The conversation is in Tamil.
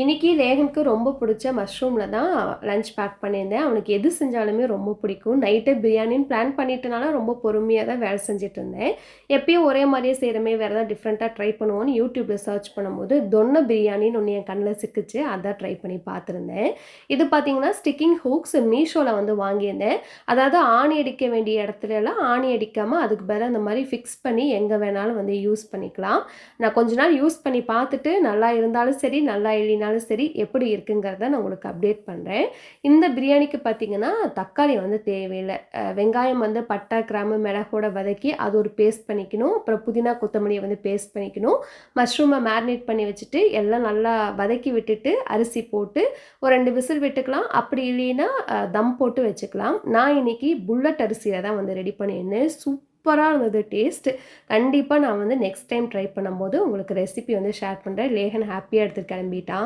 இன்றைக்கி லேகனுக்கு ரொம்ப பிடிச்ச மஷ்ரூமில் தான் லஞ்ச் பேக் பண்ணியிருந்தேன். அவனுக்கு எது செஞ்சாலுமே ரொம்ப பிடிக்கும். நைட்டே பிரியாணின்னு பிளான் பண்ணிட்டனால ரொம்ப பொறுமையாக தான் வேலை செஞ்சுட்டு இருந்தேன் எப்பயும் ஒரே மாதிரியே செய்கிறமே வேறு ஏதாவது டிஃப்ரெண்ட்டாக ட்ரை பண்ணுவோன்னு யூடியூப்பில் சர்ச் பண்ணும்போது தொன்ன பிரியாணின்னு ஒன்று என் கண்ணில் சிக்கிச்சு. அதான் ட்ரை பண்ணி பார்த்துருந்தேன். இது பார்த்திங்கன்னா ஸ்டிக்கிங் ஹூக்ஸ் மீஷோவில் வந்து வாங்கியிருந்தேன். அதாவது ஆணி அடிக்க வேண்டிய இடத்துலலாம் ஆணி அடிக்காமல் அதுக்கு பதிலாக அந்த மாதிரி ஃபிக்ஸ் பண்ணி எங்கே வேணாலும் வந்து யூஸ் பண்ணிக்கலாம். நான் கொஞ்ச நாள் யூஸ் பண்ணி பார்த்துட்டு நல்லா இருந்தாலும் சரி நல்லா இல்லைனாலும் சரி எப்படி இருக்குங்கிறத நான் உங்களுக்கு அப்டேட் பண்ணுறேன் இந்த பிரியாணிக்கு பார்த்தீங்கன்னா தக்காளி வந்து தேவையில்லை. வெங்காயம் வந்து பட்டை கிராம்பு மிளகோட வதக்கி அது ஒரு பேஸ்ட் பண்ணிக்கணும். அப்புறம் புதினா கொத்தமல்லியை வந்து பேஸ்ட் பண்ணிக்கணும். மஷ்ரூமை மேரினேட் பண்ணி வச்சுட்டு எல்லாம் நல்லா வதக்கி விட்டுட்டு அரிசி போட்டு ஒரு ரெண்டு விசில் விட்டுக்கலாம். அப்படி இல்லைன்னா தம் போட்டு வச்சுக்கலாம். நான் இன்னைக்கு புல்லட் அரிசியில் தான் வந்து ரெடி பண்ணியிருந்தேன். சூப்பராக இருந்தது டேஸ்ட் கண்டிப்பாக நான் வந்து நெக்ஸ்ட் டைம் ட்ரை பண்ணும்போது உங்களுக்கு ரெசிபி வந்து ஷேர் பண்ணுறேன் லேகன் ஹாப்பியாக எடுத்துட்டு கிளம்பிட்டான்.